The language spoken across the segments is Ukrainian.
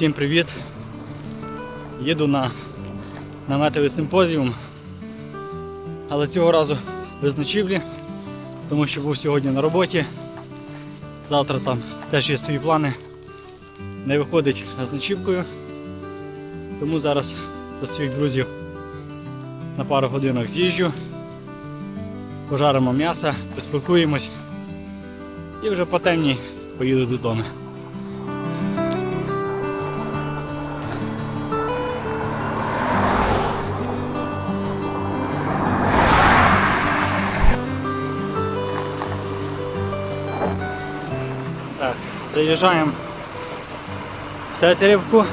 Всім привіт! Їду на наметовий симпозіум, але цього разу без ночівлі, тому що був сьогодні на роботі. Завтра там теж є свої плани. Не виходить з ночівкою, тому зараз до своїх друзів на пару годинок з'їжджу, пожаримо м'ясо, поспілкуємось і вже по темній поїду додому. Заїжджаємо в Тетерівку.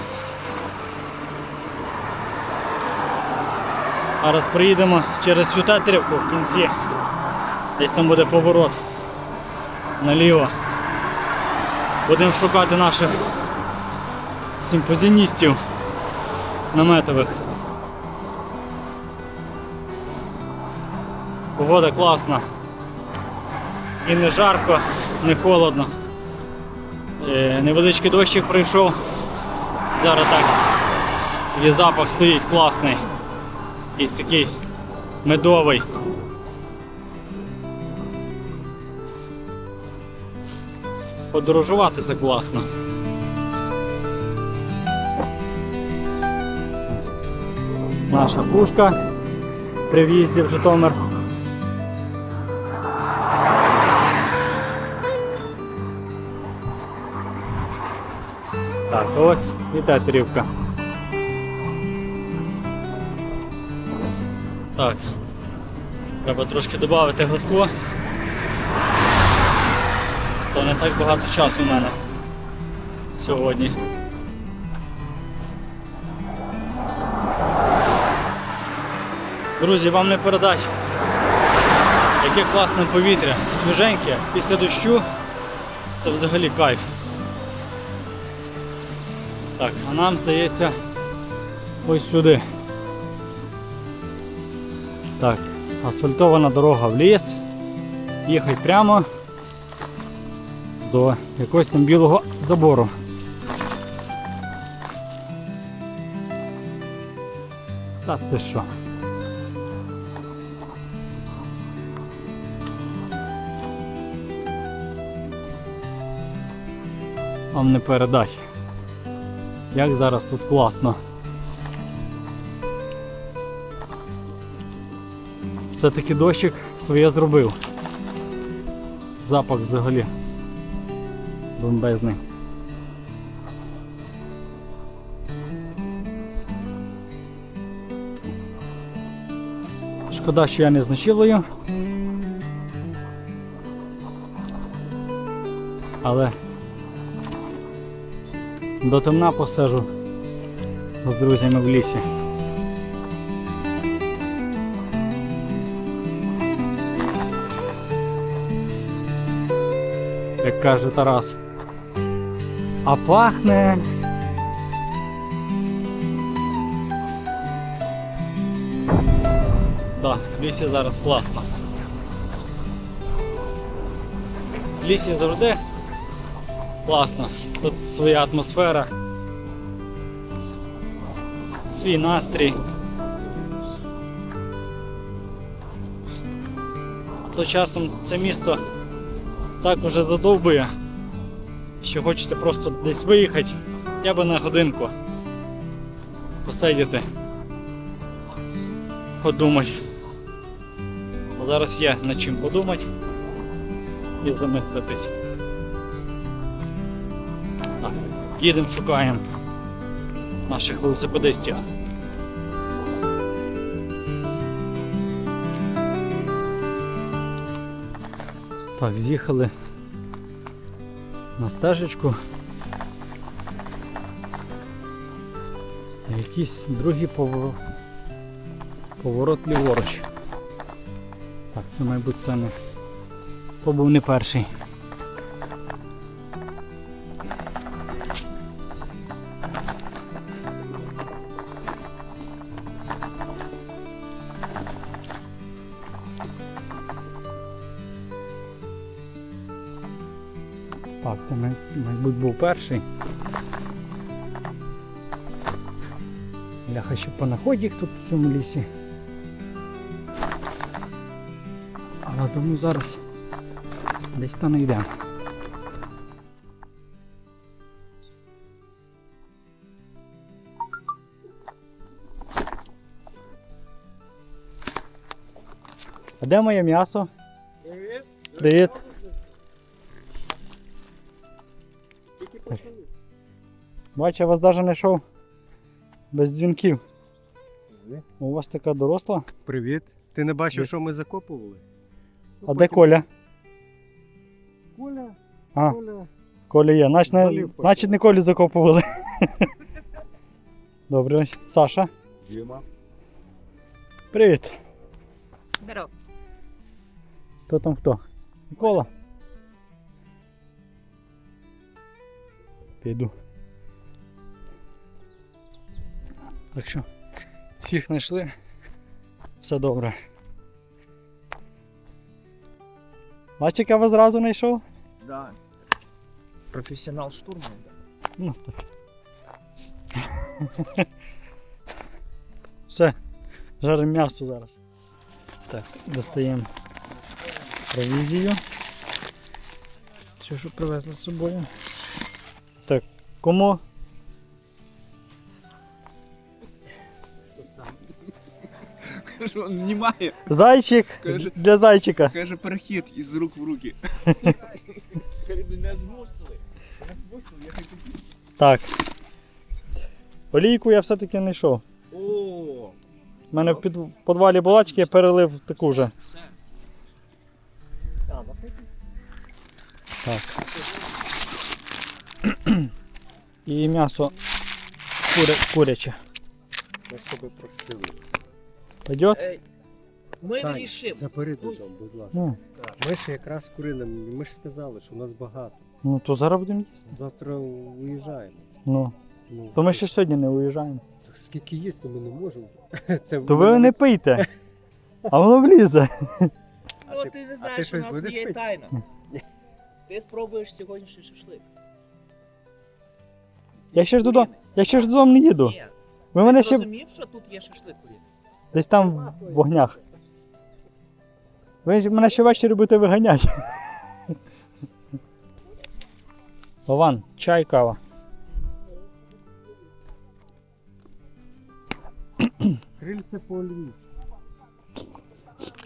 Зараз приїдемо через всю Тетерівку в кінці. Десь там буде поворот наліво. Будемо шукати наших симпозіоністів наметових. Погода класна. І не жарко, не холодно. Е, Невеличкий дощик прийшов. Зараз так. Такий запах стоїть класний. Якийсь такий медовий. Подорожувати це класно. Наша пушка при в'їзді в Житомир. Так, ось і тетерівка. Так. Треба трошки додати газку. То не так багато часу в мене сьогодні. Друзі, вам не передать, яке класне повітря, свіженьке, після дощу це взагалі кайф. Так, а нам здається ось сюди. Так, асфальтована дорога в ліс. Їхати прямо до якогось там білого забору. Та ти що? Вам не передать. Як зараз тут класно. Все-таки дощик своє зробив. Запах взагалі бомбезний. Шкода, що я не з ночівлею. Але до темна посижу з друзями в лісі. Як каже Тарас. А пахне. Так, в лісі зараз класно. В лісі завжди класно. Тут своя атмосфера, свій настрій. То часом це місто так уже задовбує, що хочеться просто десь виїхати, я би на годинку посидіти, подумати. Зараз є над чим подумати і замислитись. Їдемо, шукаємо наших велосипедистів. Так, з'їхали на стежечку. Якийсь другий поворот, поворот ліворуч. Так, це, мабуть, це не. То був не перший. Так, це мабуть був перший. Бляха, ще понаходь тут в цьому лісі. Але думаю, зараз десь та знайдемо. А де моє м'ясо? Привіт. Привіт. Бачу, я вас навіть не йшов без дзвінків. У вас така доросла. Привіт. Ти не бачив, що ми закопували? А де Коля? Коля, А, Коля. Коля є. Значить, не, значить не Колю закопували. Добре, Саша. Діма. Привіт. Здоров. Хто там хто? Микола. Піду. Так що, всіх знайшли. Все добре. Бачиш, я вас зразу знайшов? Да. Професіонал штурман. Ну так. Все, жаримо м'ясо зараз. Так, достаємо провізію. Все, що привезли з собою. Так, кому? Каже, він знімає. Зайчик Каже- для зайчика. Каже, перехід із рук в руки. Каже, не змусили. Не змусили, я хотів. Так. Олійку я все-таки не йшов. О, У мене в під- в підвалі була, тільки я перелив таку вже. все. Так. І м'ясо куря, куряче. Ми тебе просили. Пойдет? Ей, ми Сань, вирішимо. Забери додому, будь ласка. Ну, Ми ж якраз курили, ми ж сказали, що у нас багато. ну то зараз будемо їсти. Завтра уїжджаємо. Ну, Ну, то ми ще сьогодні не уїжджаємо. так скільки їсти ми не можемо. Це То ви не пийте. А воно влізе. А О, ти- ти не а ти знаєш, у щось нас будеш є пити? тайна. Ти спробуєш сьогоднішній шашлик. Я ще ж додому, я ще ж додому не їду. Ні. Ви Ти мене ще зрозумів, що тут є шашлик куріний? Десь там в вогнях. Ви ж мене ще ввечері будете виганяти. Вован, чай, кава. Крильце по.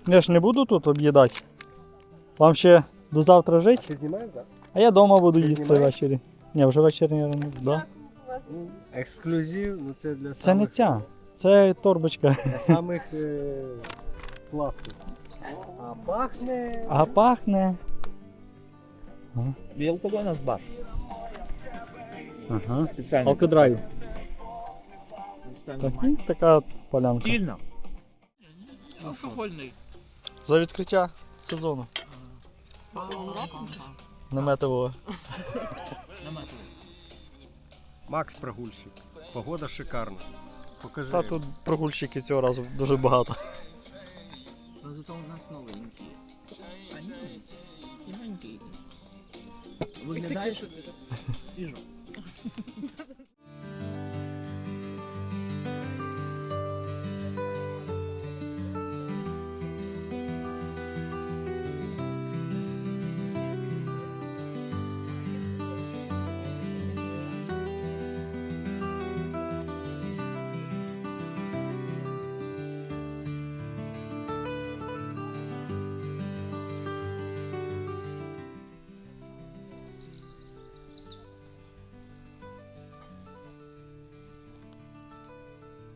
Я ж не буду тут об'їдати. Вам ще до завтра жити, Ти знімаєш, так? а я вдома буду Ти їсти знімаєш? ввечері. Ні, вже ввечері не. Да. Ексклюзив, ну це для Це не самих, ця, це торбочка. для самих е, класних. А пахне. А пахне. Білковий у нас бар. Ага. Спеціально. Алкодрайв. Так, ну, така полянка. Стільно. Алкогольний. За відкриття сезону. Наметового. Макс прогульщик. Погода шикарна. Покажи. Та тут прогульщики цього разу дуже багато. Ну зато у нас новенькі. А ні, Новенькі. Виглядаєш свіжо.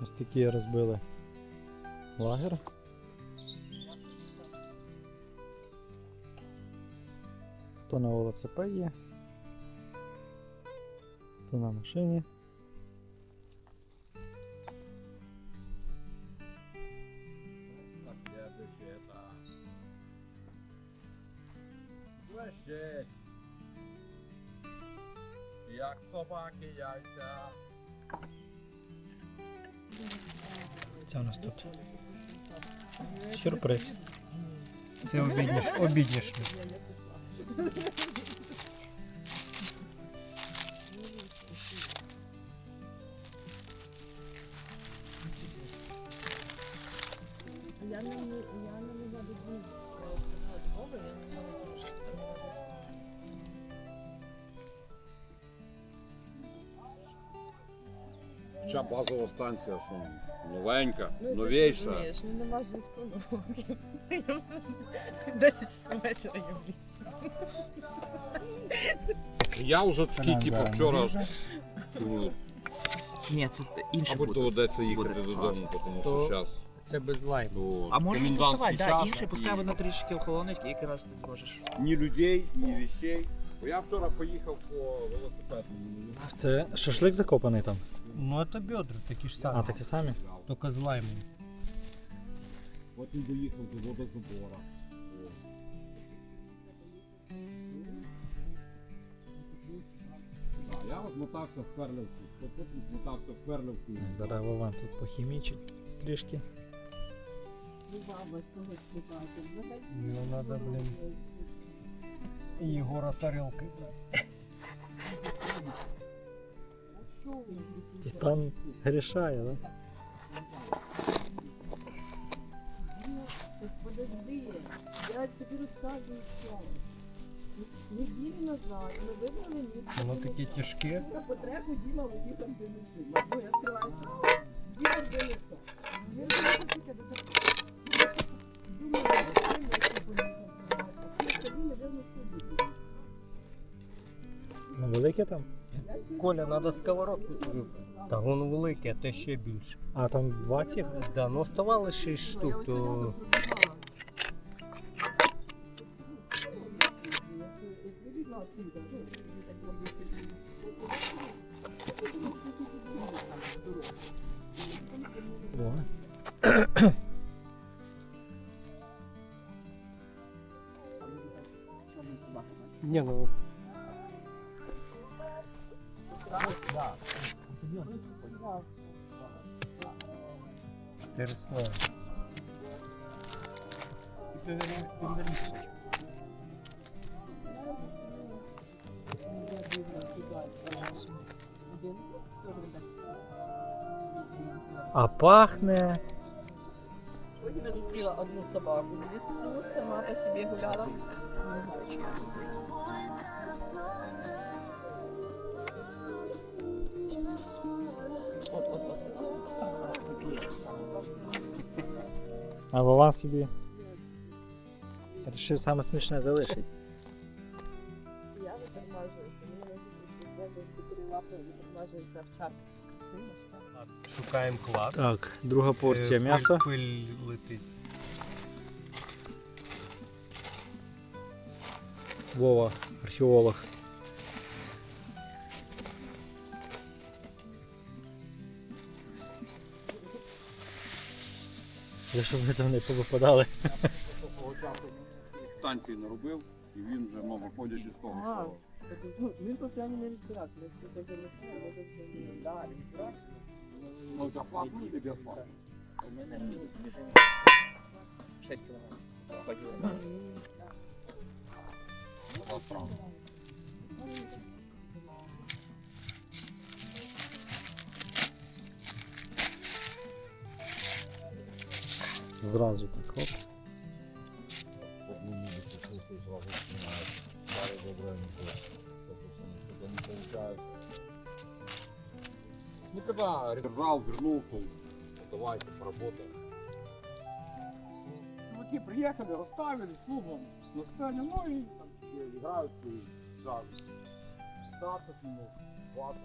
Ось такі розбили лагер. Хто на велосипеді, хто на машині. Лежить. Як собаки яйця. Це у нас тут сюрприз. Це обідніш. Хоча базова станція, що новенька, Ну, ти ж розумієш, ну нема зв'язку. ну. 10 часов вечора я в лісі. Я вже такий, типу, вчора думаю, Ні, це інше або буде. доведеться їхати буде додому, класно. тому То- що зараз Це без лайму. А можеш доставати, да, інше, пускай воно трішки охолонить, і якраз ти зможеш. ні людей, ні вещей. Бо я вчора поїхав по велосипедному. Це шашлик закопаний там. Ну це бедра такі ж самі. А, такі самі? Тільки з лаймом. Потім доїхав до водозабора. О. Да, я от мотався в Перлівку, потім мотався в Перлівку. Зараз Вован тут похімічить трішки. Ну надо, блін. Єгора тарілки. Титан рішає, да? Подожди, я тобі розказую що. Неділю назад ми вибрали місце. Воно таке тяжке. Про потребу Діма водій там де лежить. Ну, я відкриваю сам, Діма не до такого. Думаю, що я ще поїхав. Тобі, напевно, сидіти. Ну велике там? Коля, треба сковородку. Та воно велике, а те ще більше. А там два цих? Да, ну оставалось 6 штук, то А пахне. Потім я зустріла одну собаку в лісу, сама по собі гуляла. Не знаю, чи я. От, от, от. А Вован собі. Рішив саме смішне залишить. Я витормажуюся, мені не чотири лапи витормажуються в чарку. Сильно ж Шукаємо клад. Так, друга порція Е, м'яса. Пиль, пиль летить. Вова, археолог. Щоб ви там не повипадали. Того часу станції не робив, і він вже, ну, виходячи з того, що ну, він по крайней мере збирався, ми все таки не може вже не да, він збирався. Ну, у тебе платно чи безплатно? У мене між 6 кілограмів. Поділимо. Це справа. Зразу так. Оп. Ну, когда держал, вернул, то давайте поработаем. Чуваки приехали, расставили клубом на сцене, ну и там играют и да, 15 минут, 20,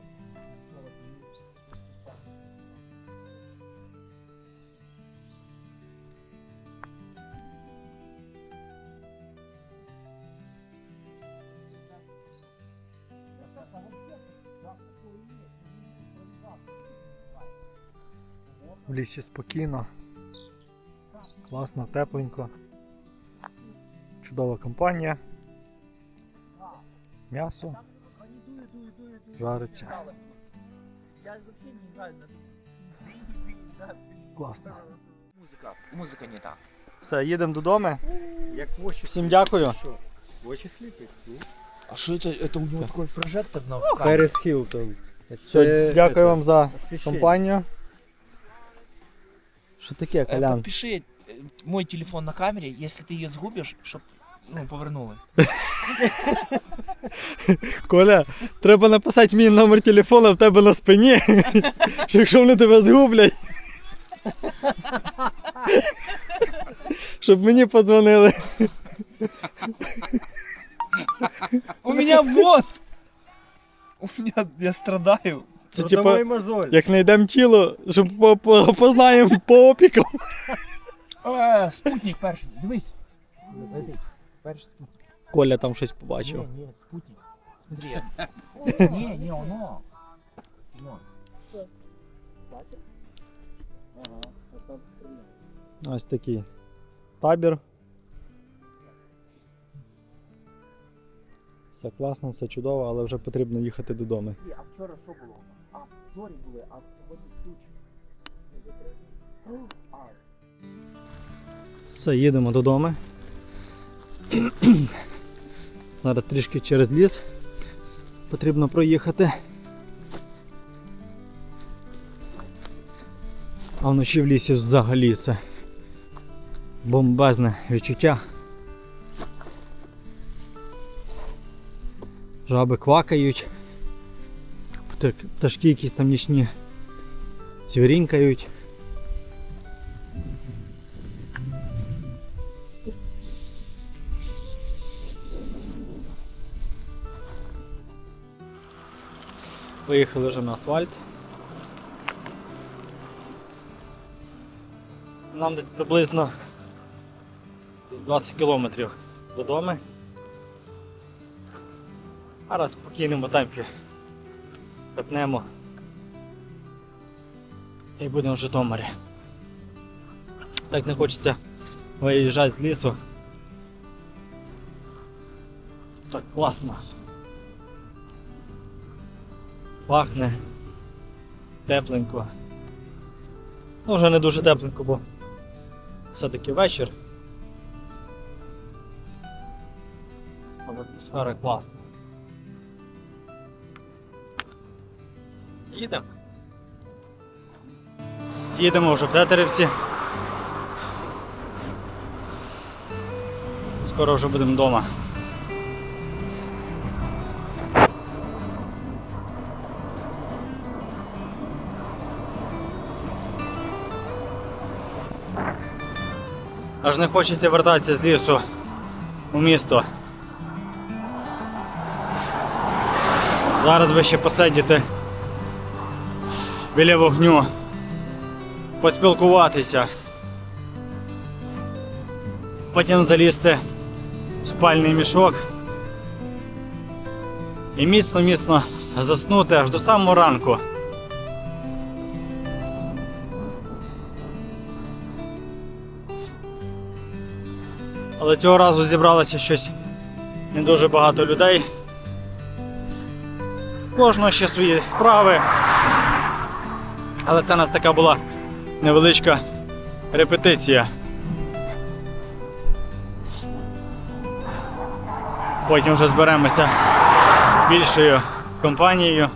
В лісі спокійно. Класно, тепленько. Чудова компанія. М'ясо жариться. Класно. Музика, музика не та. Все, їдемо додому. Як очі Всім дякую. Що? Очі сліпить. А що це? Це у нього такий прожектор на Перес Хілтон. Дякую вам за компанію. Що таке, Э, Колян? Подпиши э, мой телефон на камере, если ты ее сгубишь, чтоб Ну, повернули. Коля, треба написати мій номер телефона в тебе на спині, що якщо вони тебе згублять. Щоб мені подзвонили. У меня воз! У меня, я страдаю. Це Трудовий типа, мозоль. як знайдемо тіло, щоб по- по- познаємо по опікам. Е, спутник перший, дивись. Перший спутник. Коля там щось побачив. Ні, ні, спутник. Смотри. Ні, ні, воно. Воно. Ось такий табір. Все класно, все чудово, але вже потрібно їхати додому. А вчора що було? Зорі були, а сьогодні тучі. Все, їдемо додому. Зараз трішки через ліс потрібно проїхати. А вночі в лісі взагалі це бомбезне відчуття. Жаби квакають, птах- пташки якісь там нічні цвірінькають. Виїхали вже на асфальт. Нам десь приблизно десь 20 кілометрів додому. А раз в темпі катнемо і будемо в Житомирі. Так не хочеться виїжджати з лісу. Так класно. Пахне тепленько. Ну, вже не дуже тепленько, бо все-таки вечір. Але атмосфера класна. Їдемо. Їдемо вже в Тетерівці. Скоро вже будемо вдома. Аж не хочеться вертатися з лісу у місто. Зараз би ще посидіти біля вогню, поспілкуватися, потім залізти в спальний мішок і міцно-міцно заснути аж до самого ранку. Але цього разу зібралося щось не дуже багато людей. Кожного ще свої справи. Але це у нас така була невеличка репетиція. Потім вже зберемося більшою компанією.